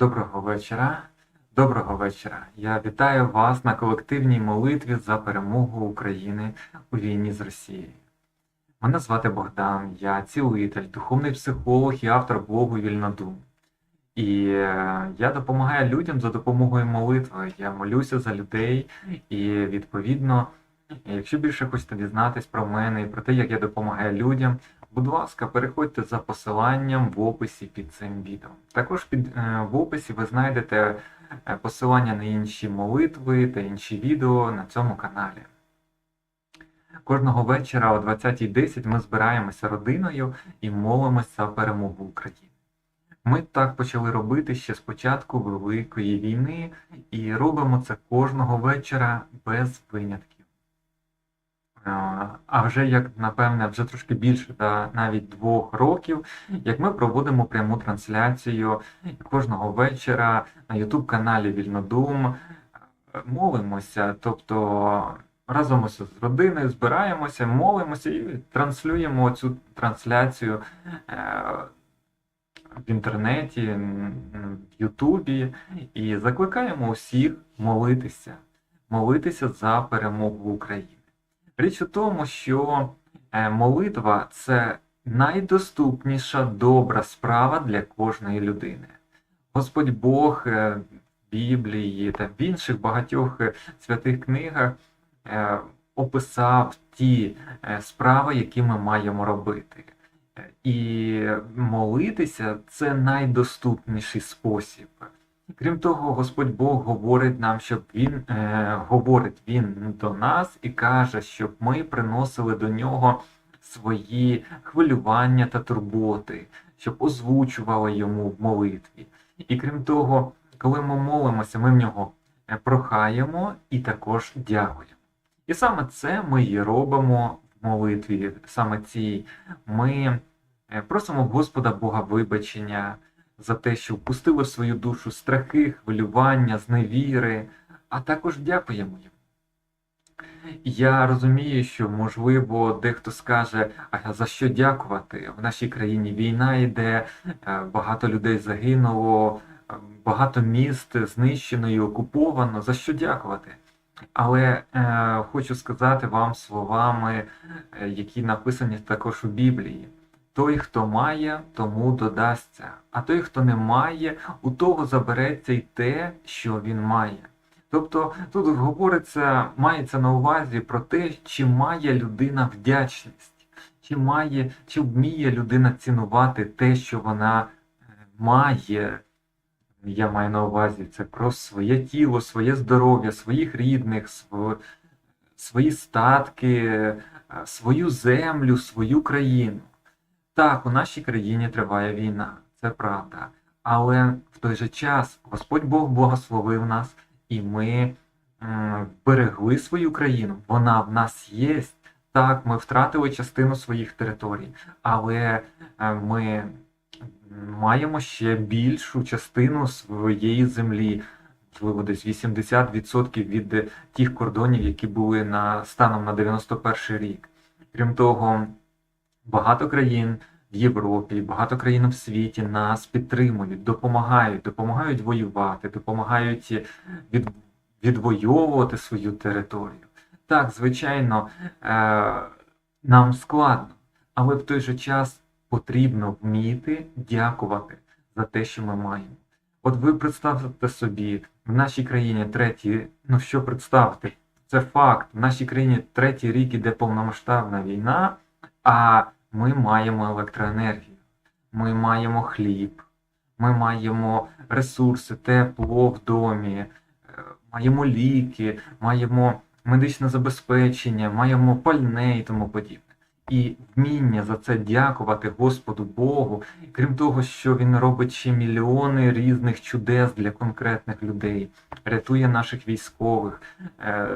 Доброго вечора. Доброго вечора. Я вітаю вас на колективній молитві за перемогу України у війні з Росією. Мене звати Богдан, я цілитель, духовний психолог і автор блогу Вільнодум. І е, я допомагаю людям за допомогою молитви. Я молюся за людей, і відповідно, якщо більше хочете дізнатись про мене і про те, як я допомагаю людям, Будь ласка, переходьте за посиланням в описі під цим відео. Також під, е, в описі ви знайдете е, посилання на інші молитви та інші відео на цьому каналі. Кожного вечора о 20.10 ми збираємося родиною і молимося за перемогу України. Ми так почали робити ще з початку Великої війни і робимо це кожного вечора без винятків. Е, А вже як напевне, вже трошки більше та навіть двох років, як ми проводимо пряму трансляцію кожного вечора на YouTube каналі Вільнодум, молимося, тобто разом із родиною збираємося, молимося і транслюємо цю трансляцію е, в інтернеті, в Ютубі і закликаємо усіх молитися, молитися за перемогу України. Річ у тому, що е, молитва це найдоступніша добра справа для кожної людини. Господь Бог е, в Біблії та в інших багатьох е, святих книгах описав ті справи, які ми маємо робити. І молитися це найдоступніший спосіб. Крім того, Господь Бог говорить нам, щоб Він е, говорить Він до нас і каже, щоб ми приносили до нього свої хвилювання та турботи, щоб озвучували йому в молитві. І крім того, коли ми молимося, ми в нього е, прохаємо і також дякуємо. І саме це ми і робимо в молитві, саме цій. Ми е, просимо Господа Бога вибачення за те, що впустили в свою душу страхи, хвилювання, зневіри, а також дякуємо йому. Я розумію, що, можливо, дехто скаже, а за що дякувати? В нашій країні війна йде, е, багато людей загинуло, е, багато міст знищено і окуповано. За що дякувати? Але е, хочу сказати вам словами, е, які написані також у Біблії. Той, хто має, тому додасться, а той, хто не має, у того забереться й те, що він має. Тобто тут говориться, мається на увазі про те, чи має людина вдячність, чи має, чи вміє людина цінувати те, що вона е, має. Я маю на увазі це про своє тіло, своє здоров'я, своїх рідних, св- свої статки, е, свою землю, свою країну. Так, у нашій країні триває війна, це правда. Але в той же час Господь Бог благословив нас, і ми берегли свою країну. Вона в нас є. Так, ми втратили частину своїх територій, але е, ми маємо ще більшу частину своєї землі, можливо, десь 80% від тих кордонів, які були на станом на 91 рік. Крім того, багато країн в Європі, багато країн в світі нас підтримують, допомагають, допомагають воювати, допомагають від, відвоювати свою територію. Так, звичайно, е, нам складно, але в той же час потрібно вміти дякувати за те, що ми маємо. От ви представте собі, в нашій країні третій, ну що представити, це факт, в нашій країні третій рік іде повномасштабна війна, а ми маємо електроенергію, ми маємо хліб, ми маємо ресурси, тепло в домі, е, маємо ліки, маємо медичне забезпечення, маємо пальне і тому подібне. І вміння за це дякувати Господу Богу, крім того, що Він робить ще мільйони різних чудес для конкретних людей, рятує наших військових, е,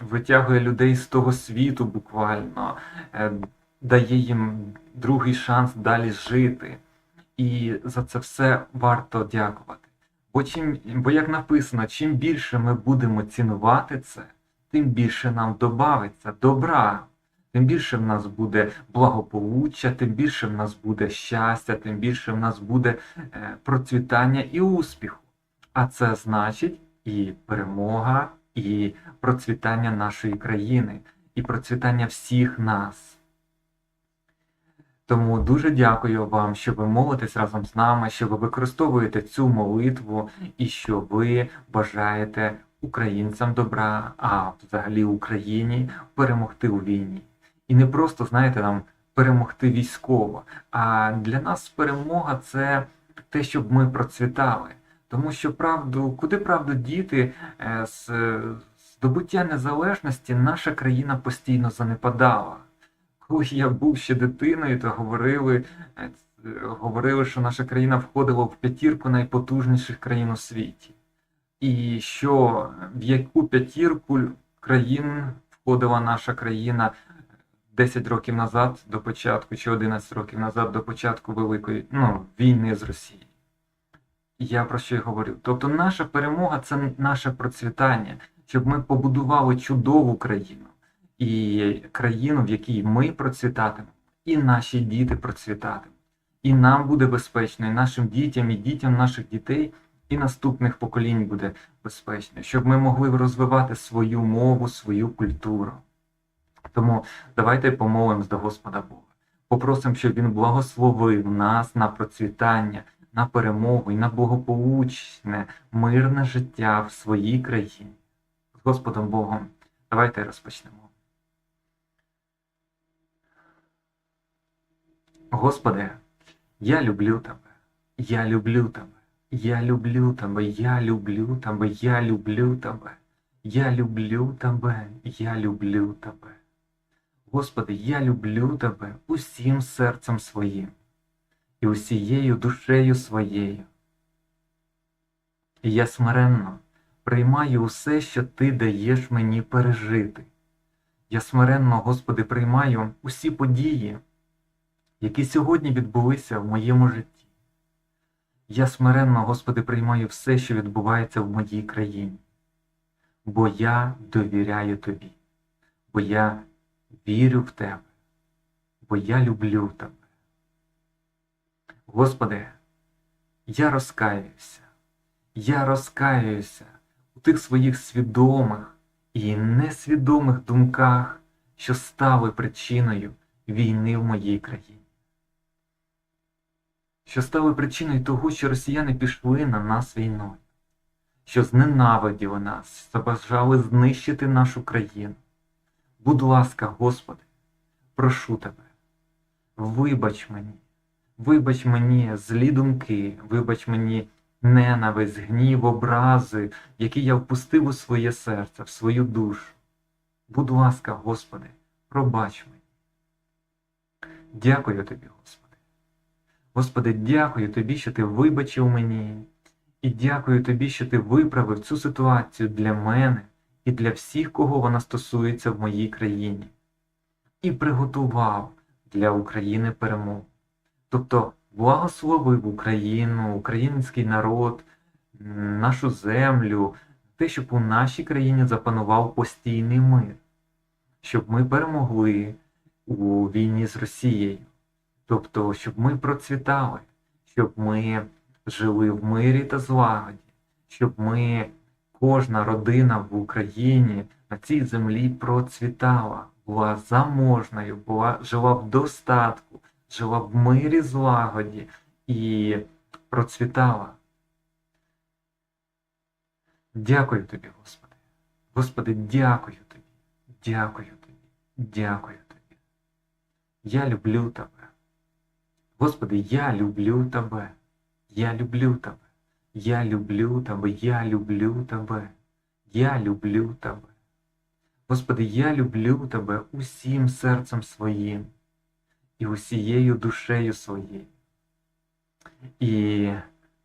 витягує людей з того світу буквально, е, дає їм другий шанс далі жити. І за це все варто дякувати. Бо чим, бо як написано, чим більше ми будемо цінувати це, тим більше нам добавиться добра. тим більше в нас буде благополуччя, тим більше в нас буде щастя, тим більше в нас буде е, процвітання і успіху. А це значить і перемога, і процвітання нашої країни, і процвітання всіх нас. Тому дуже дякую вам, що ви молитесь разом з нами, що ви використовуєте цю молитву і що ви бажаєте українцям добра, а взагалі Україні перемогти у війні. І не просто, знаєте, нам перемогти військово, а для нас перемога це те, щоб ми процвітали. Тому що правду, куди правду діти е, з здобуття незалежності наша країна постійно занепадала. Коли я був ще дитиною, то говорили, е, говорили, що наша країна входила в п'ятірку найпотужніших країн у світі. І що в яку п'ятірку країн входила наша країна 10 років назад до початку, чи 11 років назад до початку Великої ну, війни з Росією. Я про що й говорю? Тобто наша перемога це наше процвітання, щоб ми побудували чудову країну і країну, в якій ми процвітатимемо, і наші діти процвітатимуть. І нам буде безпечно, і нашим дітям, і дітям наших дітей, і наступних поколінь буде безпечно, щоб ми могли розвивати свою мову, свою культуру. Тому давайте помолимось до Господа Бога. Попросимо, щоб Він благословив нас на процвітання, на перемогу і на благополучне, мирне життя в своїй країні. З Господом Богом, давайте розпочнемо. Господи, я люблю Тебе, я люблю Тебе, я люблю Тебе, я люблю Тебе, я люблю Тебе, я люблю Тебе, я люблю Тебе. Господи, я люблю Тебе усім серцем своїм і усією душею своєю. І я смиренно приймаю усе, що Ти даєш мені пережити. Я смиренно, Господи, приймаю усі події, які сьогодні відбулися в моєму житті. Я смиренно, Господи, приймаю все, що відбувається в моїй країні, бо я довіряю Тобі, бо я вірю в Тебе, бо я люблю Тебе. Господи, я розкаюся, я розкаюся у тих своїх свідомих і несвідомих думках, що стали причиною війни в моїй країні, що стали причиною того, що росіяни пішли на нас війною, що зненавиділи нас, забажали знищити нашу країну. Будь ласка, Господи, прошу Тебе, вибач мені. Вибач мені злі думки, вибач мені ненависть, гнів, образи, які я впустив у своє серце, в свою душу. Будь ласка, Господи, пробач мені. Дякую Тобі, Господи. Господи, дякую Тобі, що Ти вибачив мені, і дякую Тобі, що Ти виправив цю ситуацію для мене і для всіх, кого вона стосується в моїй країні, і приготував для України перемогу. Тобто благословив Україну, український народ, нашу землю, те, щоб у нашій країні запанував постійний мир, щоб ми перемогли у війні з Росією, тобто, щоб ми процвітали, щоб ми жили в мирі та злагоді, щоб ми, кожна родина в Україні на цій землі процвітала, була заможною, була жила в достатку жила в мирі злагоді і процвітала. Дякую тобі, Господи. Господи, дякую тобі, дякую тобі, дякую тобі. Я люблю тебе. Господи, я люблю тебе. Я люблю тебе. Я люблю тебе, я люблю тебе. Я люблю тебе. Господи, я люблю тебе усім серцем своїм і усією душею своєю. І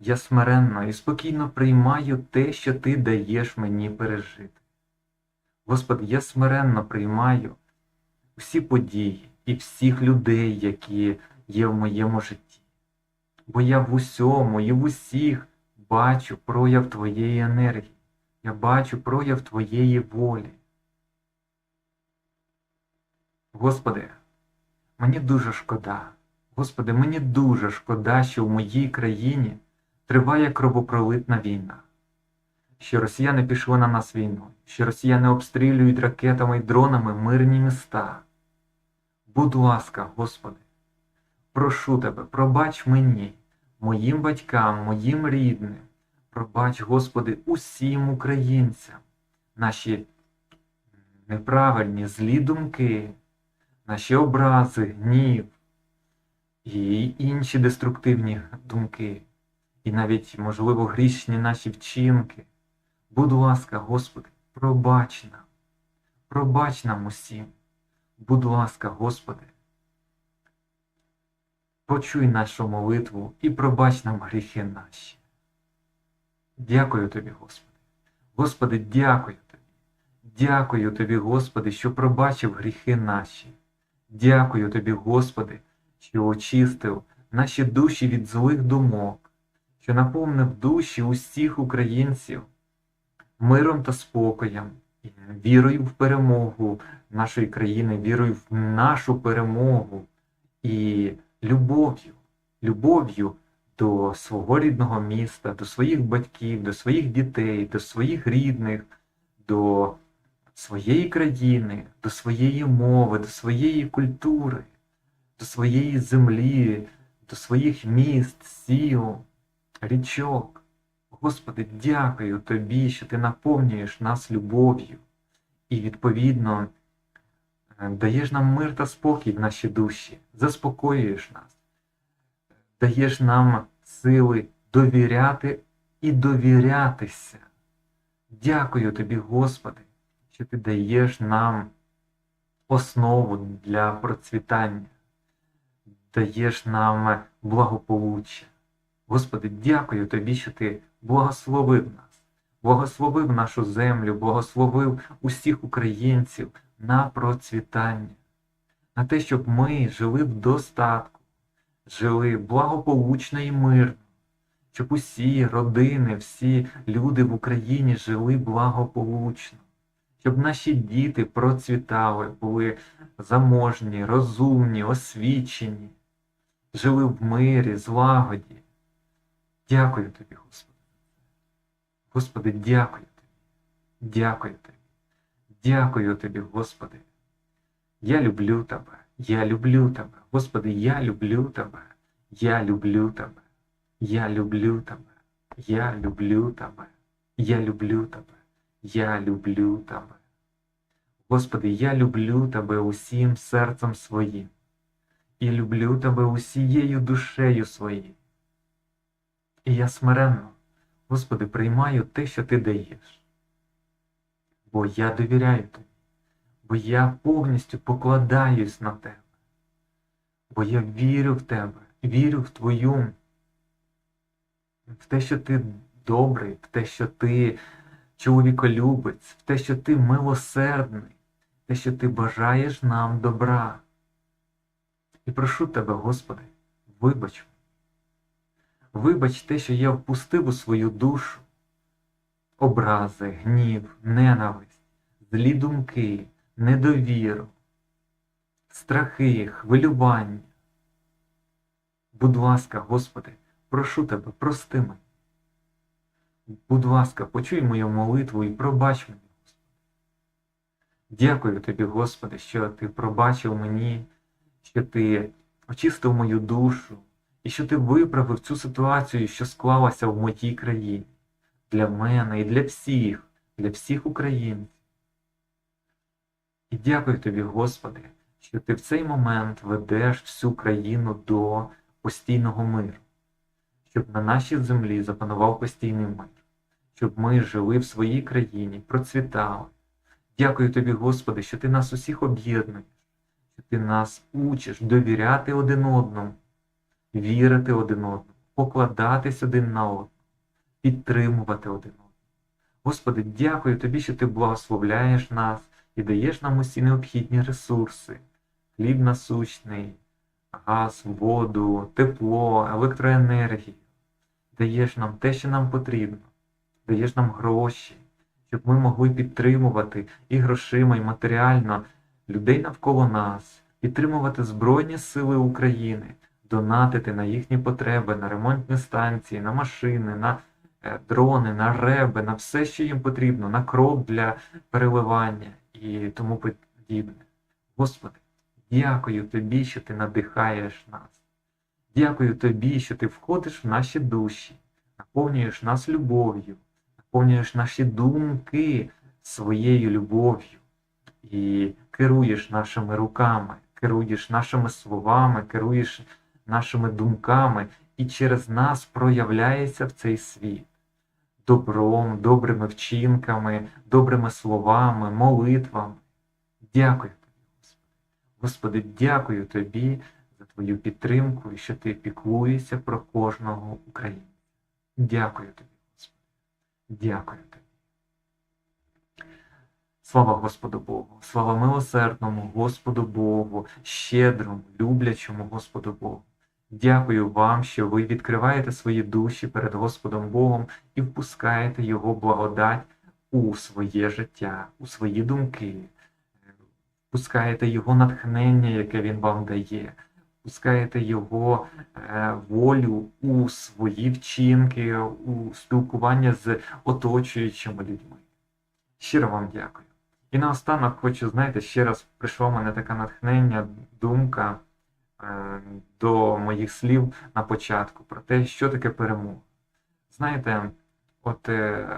я смиренно і спокійно приймаю те, що Ти даєш мені пережити. Господи, я смиренно приймаю усі події і всіх людей, які є в моєму житті. Бо я в усьому і в усіх бачу прояв Твоєї енергії, я бачу прояв Твоєї волі. Господи, мені дуже шкода. Господи, мені дуже шкода, що в моїй країні триває кровопролитна війна, що росіяни пішли на нас війну, що росіяни обстрілюють ракетами і дронами мирні міста. Будь ласка, Господи, прошу Тебе, пробач мені, моїм батькам, моїм рідним, пробач, Господи, усім українцям, наші неправильні злі думки, наші образи, гнів і інші деструктивні думки, і навіть, можливо, грішні наші вчинки. Будь ласка, Господи, пробач нам, пробач нам усім. Будь ласка, Господи, почуй нашу молитву і пробач нам гріхи наші. Дякую Тобі, Господи. Господи, дякую Тобі. Дякую Тобі, Господи, що пробачив гріхи наші. Дякую Тобі, Господи, що очистив наші душі від злих думок, що наповнив душі усіх українців миром та спокоєм, вірою в перемогу нашої країни, вірою в нашу перемогу і любов'ю, любов'ю до свого рідного міста, до своїх батьків, до своїх дітей, до своїх рідних, до своєї країни, до своєї мови, до своєї культури, до своєї землі, до своїх міст, сіл, річок. Господи, дякую Тобі, що Ти наповнюєш нас любов'ю і, відповідно, е, даєш нам мир та спокій в наші душі, заспокоюєш нас, даєш нам сили довіряти і довірятися. Дякую Тобі, Господи, що Ти даєш нам основу для процвітання, даєш нам благополуччя. Господи, дякую Тобі, що Ти благословив нас, благословив нашу землю, благословив усіх українців на процвітання, на те, щоб ми жили в достатку, жили благополучно і мирно, щоб усі родини, всі люди в Україні жили благополучно, щоб наші діти процвітали, були заможні, розумні, освічені, жили в мирі, злагоді. Дякую тобі, Господи. Господи, дякую тобі. Дякую тобі. Дякую тобі, Господи. Я люблю тебе. Я люблю тебе. Господи, я люблю тебе. Я люблю тебе. Я люблю тебе. Я люблю тебе. Я люблю тебе. Я люблю тебе. Господи, я люблю тебе усім серцем своїм. І люблю тебе усією душею своєю. І я смиренно, Господи, приймаю те, що Ти даєш. Бо я довіряю Тобі, бо я повністю покладаюсь на Тебе, бо я вірю в Тебе, вірю в Твою, в те, що Ти добрий, в те, що Ти чоловіколюбець, в те, що Ти милосердний, в те, що Ти бажаєш нам добра. І прошу Тебе, Господи, вибач. Вибач те, що я впустив у свою душу образи, гнів, ненависть, злі думки, недовіру, страхи, хвилювання. Будь ласка, Господи, прошу Тебе, прости мене. Будь ласка, почуй мою молитву і пробач мені, Господи. Дякую Тобі, Господи, що Ти пробачив мені, що Ти очистив мою душу і що ти виправив цю ситуацію, що склалася в моїй країні, для мене і для всіх, для всіх українців. І дякую тобі, Господи, що ти в цей момент ведеш всю країну до постійного миру, щоб на нашій землі запанував постійний мир, щоб ми жили в своїй країні, процвітали. Дякую тобі, Господи, що ти нас усіх об'єднуєш, що ти нас учиш довіряти один одному вірити один одному, покладатись один на одного, підтримувати один одного. Господи, дякую Тобі, що Ти благословляєш нас і даєш нам усі необхідні ресурси, хліб насущний, газ, воду, тепло, електроенергію. Даєш нам те, що нам потрібно, даєш нам гроші, щоб ми могли підтримувати і грошима, і матеріально людей навколо нас, підтримувати Збройні Сили України, донатити на їхні потреби, на ремонтні станції, на машини, на е, дрони, на реби, на все, що їм потрібно, на кров для переливання і тому подібне. Господи, дякую тобі, що ти надихаєш нас. Дякую тобі, що ти входиш в наші душі, наповнюєш нас любов'ю, наповнюєш наші думки своєю любов'ю і керуєш нашими руками, керуєш нашими словами, керуєш нашими думками, і через нас проявляється в цей світ добром, добрими вчинками, добрими словами, молитвами. Дякую тобі, Господи. Господи, дякую тобі за твою підтримку і що ти піклуєшся про кожного українця. Дякую тобі. Дякую тобі. Слава Господу Богу, слава милосердному Господу Богу, щедрому, люблячому Господу Богу. Дякую вам, що ви відкриваєте свої душі перед Господом Богом і впускаєте Його благодать у своє життя, у свої думки, впускаєте Його натхнення, яке Він вам дає, впускаєте Його е, волю у свої вчинки, у спілкування з оточуючими людьми. Щиро вам дякую. І наостанок хочу, знаєте, ще раз прийшло мене таке натхнення, думка е, до моїх слів на початку про те, що таке перемога. Знаєте, от е,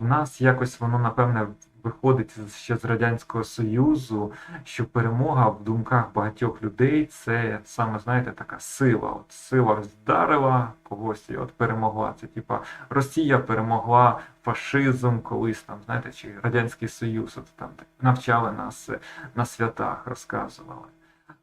в нас якось воно, напевне, виходить ще з Радянського Союзу, що перемога в думках багатьох людей це саме, знаєте, така сила. От сила вдарила когось і от перемогла. Це типа Росія перемогла фашизм колись там, знаєте, чи Радянський Союз, от там навчали нас е, на святах, розказували.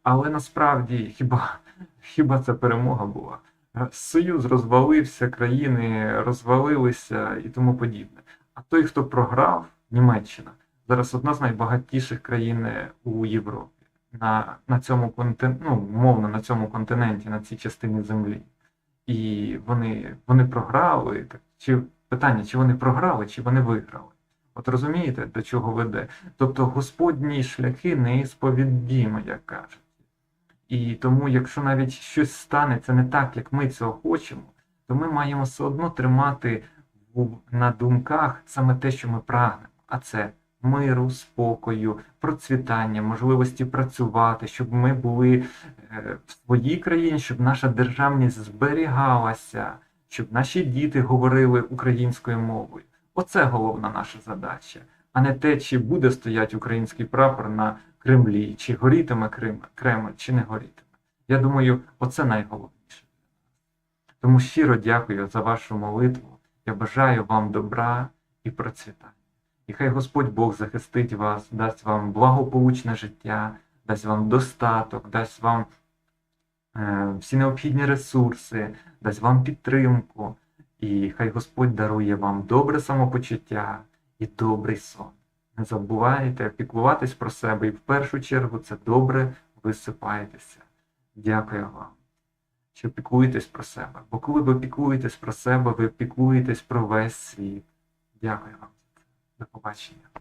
Але насправді хіба, хіба це перемога була? Е, Союз розвалився, країни розвалилися і тому подібне. А той, хто програв, Німеччина, зараз одна з найбагатіших країн е, у Європі. На, на цьому континенті, ну, мовно, на цьому континенті, на цій частині землі. І вони, вони програли. Так, чи питання, чи вони програли, чи вони виграли? От розумієте, до чого веде? Тобто Господні шляхи неісповідімі, як кажуть. І тому, якщо навіть щось станеться не так, як ми цього хочемо, то ми маємо все одно тримати на думках саме те, що ми прагнемо. А це миру, спокою, процвітання, можливості працювати, щоб ми були е, в своїй країні, щоб наша державність зберігалася, щоб наші діти говорили українською мовою. Оце головна наша задача, а не те, чи буде стояти український прапор на Кремлі, чи горітиме Крим, Кремль, чи не горітиме. Я думаю, оце найголовніше. Тому щиро дякую за вашу молитву. Я бажаю вам добра і процвітання. І хай Господь Бог захистить вас, дасть вам благополучне життя, дасть вам достаток, дасть вам е, всі необхідні ресурси, дасть вам підтримку. І хай Господь дарує вам добре самопочуття і добрий сон. Не забувайте піклуватись про себе, і в першу чергу це добре висипаєтеся. Дякую вам, що піклуєтесь про себе. Бо коли ви піклуєтесь про себе, ви піклуєтесь про весь світ. Дякую вам за це. До побачення.